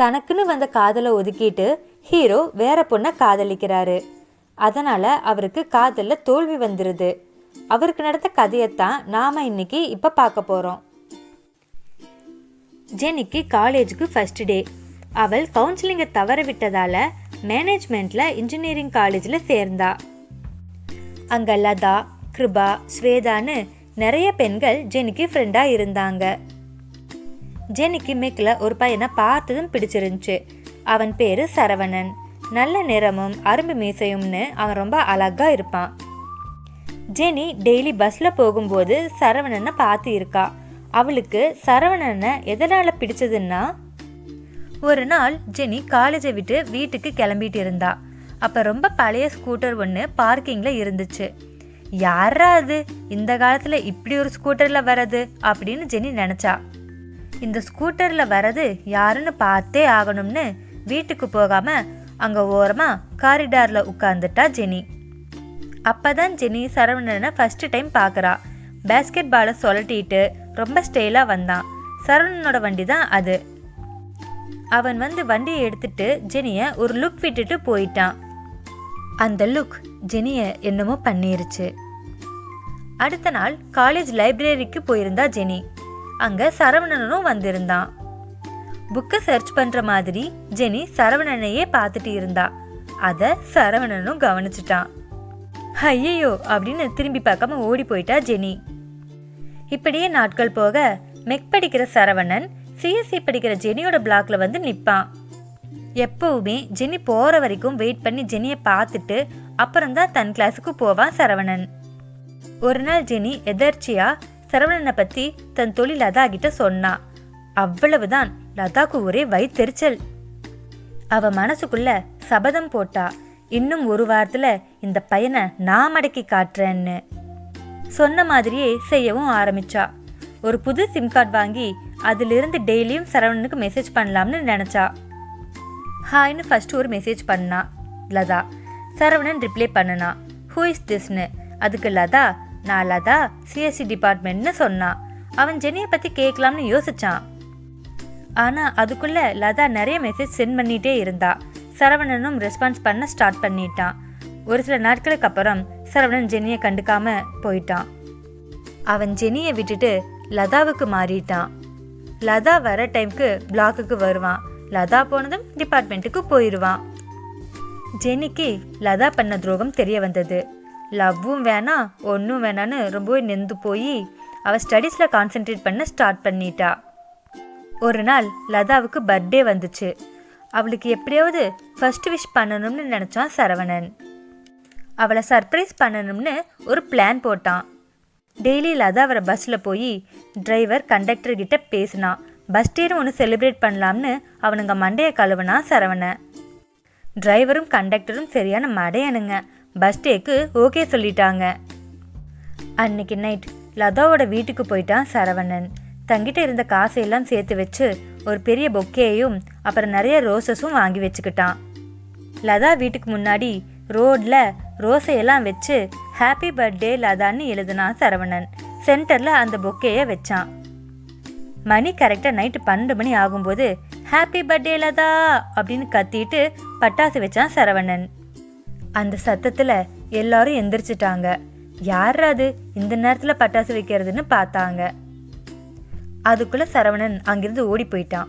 தனக்குன்னு வந்த காதலை ஒதுக்கிட்டு ஹீரோ வேற பொண்ணை காதலிக்கிறாரு. அதனால் அவருக்கு காதலில் தோல்வி வந்துடுது அவருக்கு நடந்த கதையைத்தான் நாம் இன்னைக்கு இப்போ பார்க்க போகிறோம் ஜெனிக்கு காலேஜுக்கு ஃபர்ஸ்ட் டே அவள் கவுன்சிலிங்கை தவற விட்டதால மேனேஜ்மெண்ட்டில் இன்ஜினியரிங் காலேஜில் சேர்ந்தா. அங்கே லதா கிருபா ஸ்வேதான்னு நிறைய பெண்கள் ஜெனிக்கு ஃப்ரெண்டாக இருந்தாங்க. ஜெனிக்கு மெக்கில் ஒரு பையனை பார்த்ததும் பிடிச்சிருந்துச்சு. அவன் பேர் சரவணன். நல்ல நிறமும் அரும்பு மீசையும்னு அவன் ரொம்ப அழகா இருப்பான். ஜெனி டெய்லி பஸ்ஸில் போகும்போது சரவணனை பார்த்து இருக்கா. அவளுக்கு சரவணனை எதனால் பிடிச்சதுன்னா ஒரு நாள் ஜெனி காலேஜை விட்டு வீட்டுக்கு கிளம்பிட்டு இருந்தா. அப்போ ரொம்ப பழைய ஸ்கூட்டர் ஒன்று பார்க்கிங்கில் இருந்துச்சு. யாரா அது? இந்த காலத்தில் இப்படி ஒரு ஸ்கூட்டரில் வர்றது? அப்படின்னு ஜெனி நினச்சா. இந்த ஸ்கூட்டரில் வரது யாருன்னு பார்த்தே ஆகணும்னு வீட்டுக்கு போகாமல் அங்கே ஓரமாக காரிடாரில் உட்காந்துட்டா ஜெனி. அப்போதான் ஜெனி சரவணனை ஃபஸ்ட்டு டைம் பார்க்குறா பேஸ்கெட் பாலை சொலட்டிட்டு ரொம்ப ஸ்டைலாக வந்தான். சரவணனோட வண்டி தான் அது. அவன் வந்து வண்டியை எடுத்துட்டு ஜெனியை ஒரு லுக் விட்டுட்டு போயிட்டான். அந்த லுக் ஜெனியை என்னமோ பண்ணிருச்சு. அடுத்த நாள் காலேஜ் லைப்ரரிக்கு போயிருந்தா ஜெனி. அங்கே சரவணனும் வந்திருந்தான். புக்கை சர்ச் பண்ணுற மாதிரி ஜெனி சரவணனையே பார்த்துட்டு இருந்தா. அதை சரவணனும் கவனிச்சிட்டான். ஐயையோ! அப்படின்னு திரும்பி பார்க்காம ஓடி போயிட்டா ஜெனி. இப்படியே நாட்கள் போக மெக் படிக்கிற சரவணன் சிஎஸ்சி படிக்கிற ஜெனியோட பிளாக்ல வந்து நிற்பான் எப்பவுமே ஜெனி போகிற வரைக்கும் வெயிட் பண்ணி ஜெனியை பார்த்துட்டு அப்புறம்தான் தன் கிளாஸுக்கு போவான் சரவணன். ஒரு நாள் ஜெனி எதர்ச்சியா சரவணனை பற்றி தன் தொழில் லதா கிட்ட சொன்னா. அவ்வளவுதான் லதாக்கு ஒரே வயிற்றெரிச்சல் அவ மனசுக்குள்ள சபதம் போட்டா இன்னும் ஒரு வாரத்துல இந்த பையனை நான் மடக்கி காட்டுறேன்னு. சொன்ன மாதிரியே செய்யவும் ஆரம்பிச்சா. ஒரு புது சிம் கார்டு வாங்கி அதிலிருந்து டெய்லியும் சரவணனுக்கு மெசேஜ் பண்ணலாம்னு நினச்சா. ஹாய்னு ஃபர்ஸ்ட் ஒரு மெசேஜ் பண்ணா லதா. சரவணன் ரிப்ளை பண்ணனா ஹூ இஸ் திஸ்னு அதுக்கு லதா நான் லதா சிஎஸ்சி டிபார்ட்மெண்ட்னு சொன்னான் அவன் ஜெனியை பற்றி கேட்கலாம்னு யோசிச்சான். ஆனால் அதுக்குள்ளே லதா நிறைய மெசேஜ் சென்ட் பண்ணிகிட்டே இருந்தா. சரவணனும் ரெஸ்பான்ஸ் பண்ண ஸ்டார்ட் பண்ணிட்டான். ஒரு சில நாட்களுக்கு அப்புறம் சரவணன் ஜெனியை கண்டுக்காம போயிட்டான். அவன் ஜெனியை விட்டுட்டு லதாவுக்கு மாறிட்டான். லதா வர டைம்க்கு பிளாக்குக்கு வருவான். லதா போனதும் டிபார்ட்மெண்ட்டுக்கு போயிடுவான் ஜெனிக்கு லதா பண்ண துரோகம் தெரிய வந்தது. லவ்வும் வேணாம் ஒன்றும் வேணான்னு ரொம்பவே நெந்து போய் அவள் ஸ்டடீஸில் கான்சென்ட்ரேட் பண்ண ஸ்டார்ட் பண்ணிட்டா. ஒரு நாள் லதாவுக்கு பர்த்டே வந்துச்சு. அவளுக்கு எப்படியாவது ஃபர்ஸ்ட் விஷ் பண்ணணும்னு நினச்சான் சரவணன். அவளை சர்ப்ரைஸ் பண்ணணும்னு ஒரு பிளான் போட்டான். டெய்லி லதா அவரை பஸ்ஸில் போய் டிரைவர் கண்டக்டர் கிட்ட பேசினான். பஸ் டேன்னு ஒன்று செலிப்ரேட் பண்ணலாம்னு அவனுங்க மண்டையை கழுவினான் சரவணன். டிரைவரும் கண்டக்டரும் சரியான மடையனுங்க. பஸ் டேக்கு ஓகே சொல்லிட்டாங்க. அன்னைக்கு நைட் லதாவோட வீட்டுக்கு போயிட்டான் சரவணன். தங்கிட்ட இருந்த காசையெல்லாம் சேர்த்து வச்சு ஒரு பெரிய பொக்கேயும் அப்புறம் நிறைய ரோசஸும் வாங்கி வச்சுக்கிட்டான். லதா வீட்டுக்கு முன்னாடி ரோட்ல ரோஸையெல்லாம் வச்சு ஹாப்பி பர்த்டே லதான்னு எழுதுனான் சரவணன். சென்டர்ல அந்த பொக்கேயை வச்சான். மணி கரெக்டாக நைட்டு பன்னெண்டு மணி ஆகும்போது ஹாப்பி பர்த்டே லதா அப்படின்னு கத்திட்டு பட்டாசு வச்சான் சரவணன். அந்த சத்தத்தில் எல்லாரும் எந்திரிச்சிட்டாங்க. யார் அது? இந்த நேரத்தில் பட்டாசு வைக்கிறதுன்னு பார்த்தாங்க. அதுக்குள்ள சரவணன் அங்கிருந்து ஓடி போயிட்டான்.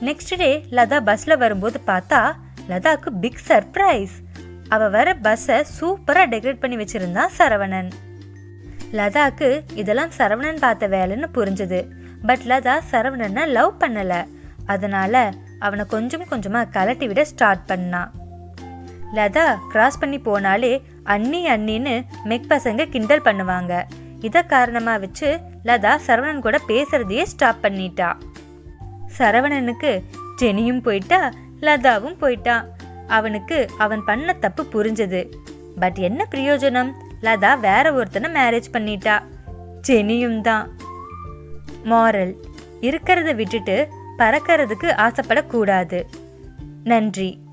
நெக்ஸ்ட் டே லதா பஸ்ல வரும்போது பார்த்தா லதாக்கு பிக் சர்ப்ரைஸ் அவ வர பஸ்ஸை சூப்பரா டெக்கரேட் பண்ணி வச்சிருந்தான் சரவணன். லதாக்கு இதெல்லாம் சரவணன் பார்த்த வேலைன்னு புரிஞ்சுது. பட் லதா சரவணனை லவ் பண்ணலை. அதனால அவனை கொஞ்சம் கொஞ்சமாக கலட்டி விட ஸ்டார்ட் பண்ணான் லதா கிராஸ் பண்ணி போனாலே அண்ணி அண்ணின்னு மெக் பசங்க கிண்டல் பண்ணுவாங்க. இதை காரணமாக வச்சு லதா சரவணன் கூட பேசுறதையே ஸ்டாப் பண்ணிட்டா. சரவணனுக்கு ஜெனியும் போயிட்டா லதாவும் போயிட்டான் அவனுக்கு அவன் பண்ண தப்பு புரிஞ்சது. பட் என்ன பிரயோஜனம்? லதா வேற ஒருத்தனை மேரேஜ் பண்ணிட்டா. ஜெனியும் தான். மாரல் இருக்கிறத விட்டுட்டு பறக்கிறதுக்கு ஆசைப்படக்கூடாது. நன்றி.